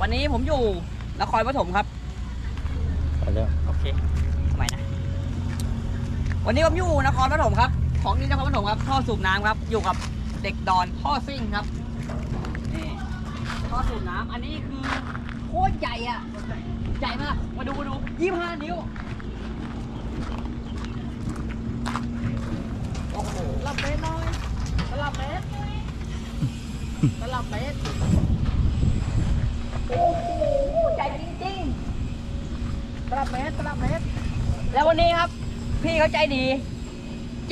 วันนี้ผมอยู่นครปฐมครับไปแล้วโอเคทำไมนะ วันนี้ผมอยู่นครปฐมครับ ของดีนครปฐมครับท่อสูบน้ำครับ อยู่กับเด็กดอนท่อซิ่งครับนี่ท่อสูบน้ำอันนี้คือโคตรใหญ่อะใหญ่มากมาดูมาดูยี่ห้านิ้วโอ้โหสลับเมตรหน่อยสลับเมตรสลับเมตร โอ้โห ใหญ่จริง สลับเมตรสลับเมตร ๆ แล้ววันนี้ครับ พี่เขาใจดี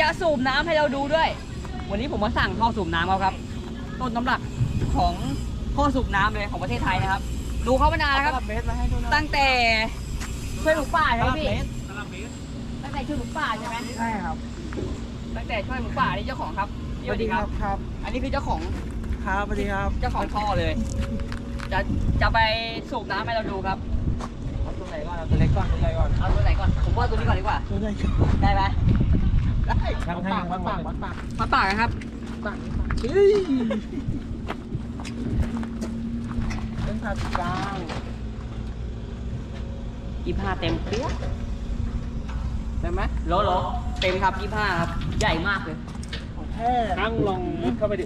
จะสูบน้ำให้เราดูด้วย วันนี้ผมมาสั่งท่อสูบน้ำเขาครับ ต้นตำรับของท่อสูบน้ำเลยของประเทศไทยนะครับ ดูเขามานานแล้วสครับลับเมตรมาให้ดูหน่อยตั้งแต่ช่วยหมูป่าสใช่ไหมลับพี่เมตรสลับเมตรตั้งแต่ช่วยหมูป่าใช่ไหมใช่ครับ ตั้งแต่ช่วยหมูป่านี่เจ้าของครับพี่สวัสดีครับครับ อันนี้คือเจ้าของครับสวัสดีครับ เจ้าของท่อเลย จะจะไปสูบน้ำให้เราดูครับ เอาตัวเล็กก่อนตัวใหญ่ก่อนเอาตัวไหนก่อน ผมว่าตัวนี้ก่อนดีกว่า ตัวไหนได้ไหมได้วัดปากวัดปากวัดปากมาป่ากันครับปากเฮ้ยเป็นผ่าศูนย์กลางยี่ห้าเต็มเปี้ยได้ไหมโลโลเต็มครับยี่ห้าครับ ใหญ่มากเลยของแท้นั่งลองมุดเข้าไปดิ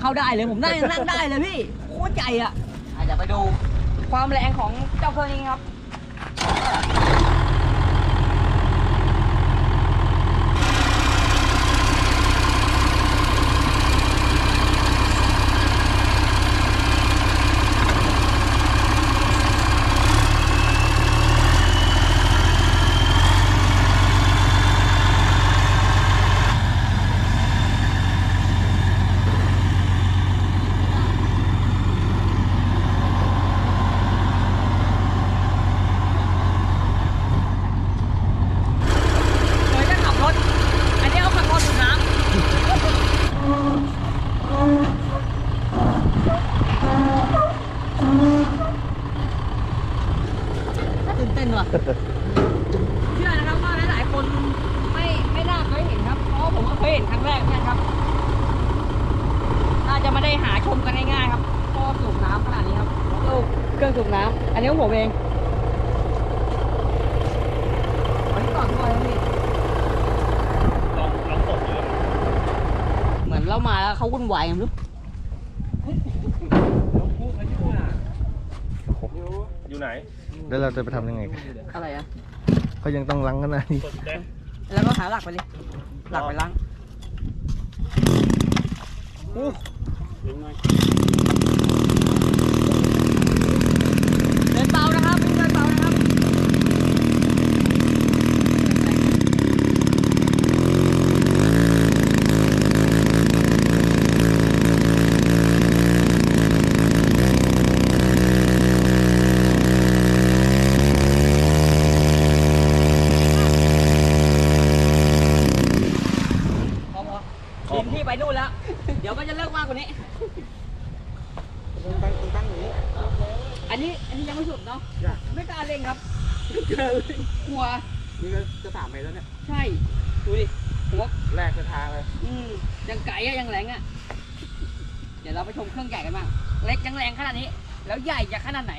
เข้าได้เลยผมนั่งนั่งได้เลยพี่ โคตรใหญ่อะอะเดี๋ยวไปดูความแรงของเจ้าเครื่องนี้ครับ Ah! เต้นว่ะเชื่อนะครับว่าหลายๆคนไม่ไม่น่าเคยเห็นครับ เพราะว่าผมก็เคยเห็นครั้งแรกเนี่ยครับ น่าจะไม่ได้หาชมกันง่ายๆครับก็สูบน้ำขนาดนี้ครับลูกเครื่องสูบน้ำอันนี้ของผมเองอันนี้ต่อท่อแล้วพี่ลองลองตกดูเหมือนเรามาแล้วเขาวุ่นวายกันไม่รู้อยู่ไหน แล้วเราจะไปทำยังไงกันอะไรอะเขายังต้องล้างกันนะนี่กดได้แล้วก็หาหลักไปเลย หลักไปล้างยังไง เดินเบานะครับเดินเบานะครับ พอพอทีมที่ไปนู่นแล้ว เดี๋ยวก็จะเลิกมากกว่านี้ ตั้งตั้งอย่างนี้ อันนี้อันนี้ยังไม่สุดเนาะจ้ะไม่กล้าเร่งครับเจอเลยกลัวนี่ก็จะสามเมตรแล้วเนี่ย ใช่ดูดิหัวแรกจะทางเลยอืมยังไก่อะยังแรงอะเดี๋ยวเราไปชมเครื่องใหญ่กันบ้างเล็กยังแรงขนาดนี้ แล้วใหญ่จะขนาดไหน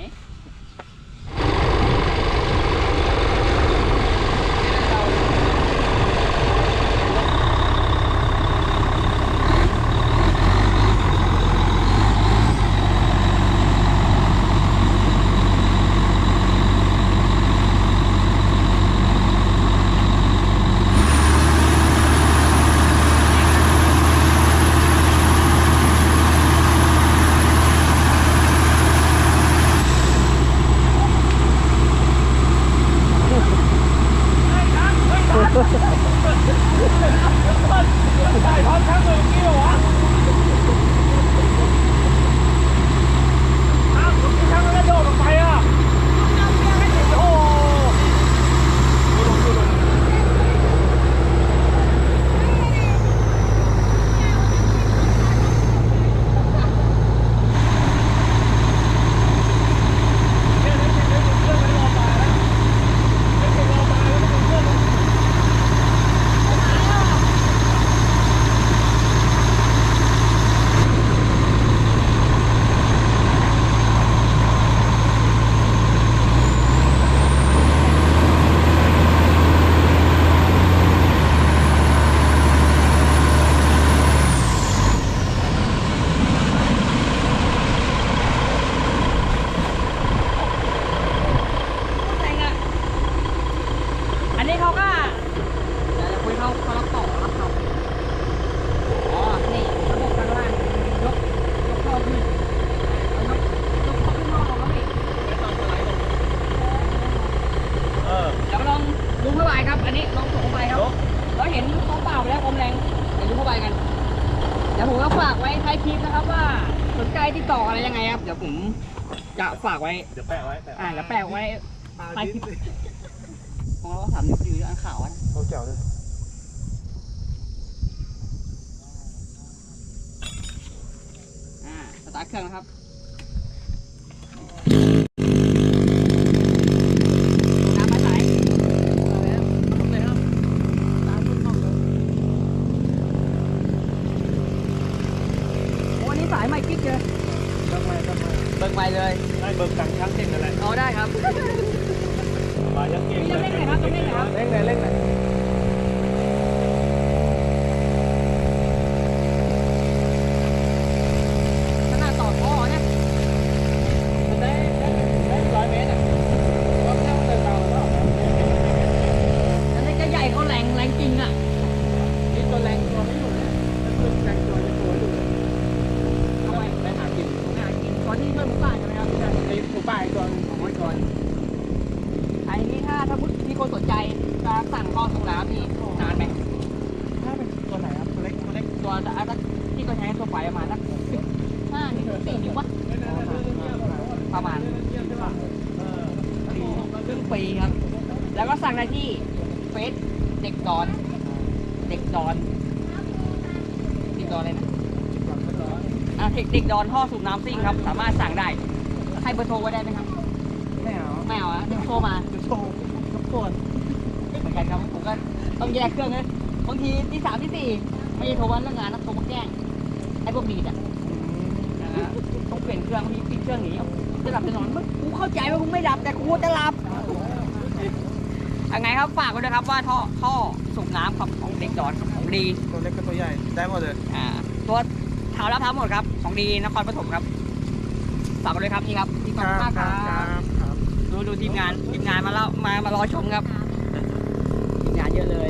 ากไว้ท้ายคลิปนะครับว่าสนใจติดต่ออะไรยังไงครับ เดี๋ยวผมจะฝากไว้ เดี๋ยวแปะไว้แปะอ่าแล้วแปะไว้ท้ายคลิปของเราสามนิ้วพอดีอันขาวนะเขาเจ๋วเลยอ่าสตาร์ทเครื่องนะครับ กิ๊กเลยทำไมทำไมเบิกใหม่เลยได้เบิกตังค์ช่างเก่งอะไรเอาได้ครับมายังเก่งนี่เล่นไหนครับต้องเล่นไหนครับเล่นไหนเล่นไหน ขนาดต่อท่อเนี่ยมันได้ได้ได้ร้อยเมตรอะก็แค่เติมเบาแล้วอันนี้ก็ใหญ่เขาแรงแรงจริงอะ นี่ตัวแรงตัวไม่อยู่เนี่ยก็คือแรงตัวในตัวอยู่ ทำไมไปหากินหากินก่อนที่เพื่อนหมูป่าใช่ไหมครับ ไอ้หมูป่าอีกตัวหนึ่ง ของไว้ก่อนไอ้นี่ถ้าถ้ามีคนสนใจจะสั่งข้อส่งน้ำนี่นานไหม ถ้าเป็นตัวไหนครับตัวเล็กตัวเล็ก ตัวจะ ที่ก็ใช้ทั่วไปประมาณสักห้านิ้วสี่นิ้ววะประมาณครึ่งปีครับ แล้วก็สั่งได้ที่เฟซเด็กดอน เด็กดอนเด็กดอนเลยนะอ่าเด็กเด็กดอนท่อสูบน้ำซิ่งครับ สามารถสั่งได้ ให้เบอร์โทรไว้ได้ไหมครับ ไม่เอา ไม่เอาอะเดี๋ยวโทรมาเดี๋ยวโชว์ทุกส่วนเหมือนกันครับผมก็ต้องแยกเครื่องเลยบางทีที่สามที่สี่ ไม่ได้โทรวันเรื่องงานนะโทรมาแกล้งไอ้พวกดีดอะนะฮะต้องเปลี่ยนเครื่องมีปิดเครื่องหนีจะหลับจะนอนมึงกูเข้าใจว่ามึงไม่ดับแต่กูจะหลับยังไงครับฝากไว้ด้วยครับว่าท่อท่อสูบน้ำครับของเด็กดอนของดีตัวเล็กกับตัวใหญ่ได้หมดเลยอ่าตัวเท้ารับทั้งหมดครับ ของดีนครปฐมครับฝากไว้ด้วยครับนี่ครับที่กองท่าครับครับดูดูทีมงานทีมงานมาแล้วมามารอชมครับทีมงานเยอะเลย